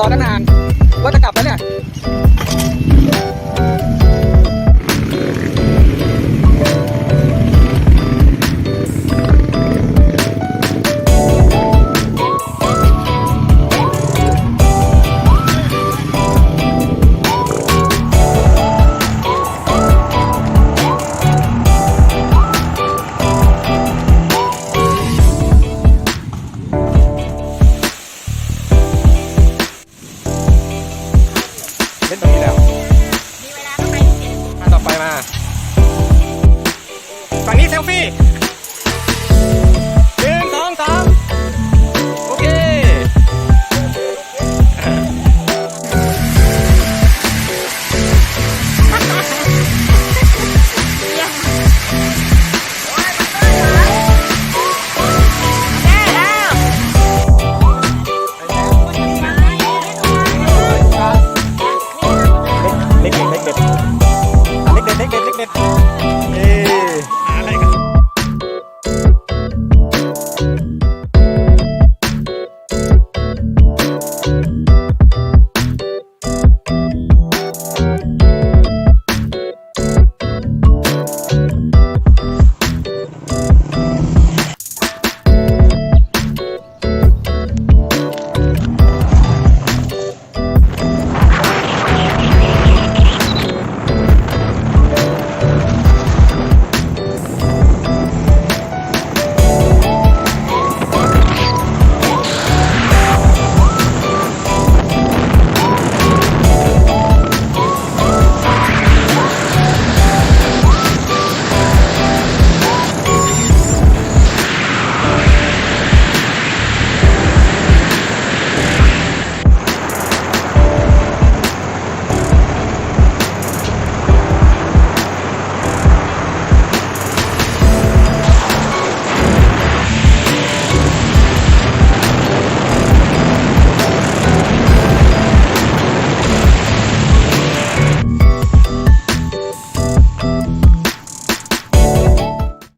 รอตั้งนาน เล่นตรงนี้แล้ว มีเวลาก็ไปต่อไปมา ฝั่งนี้เซลฟี่ Nick it, nick it, nick it, nick it, nick it.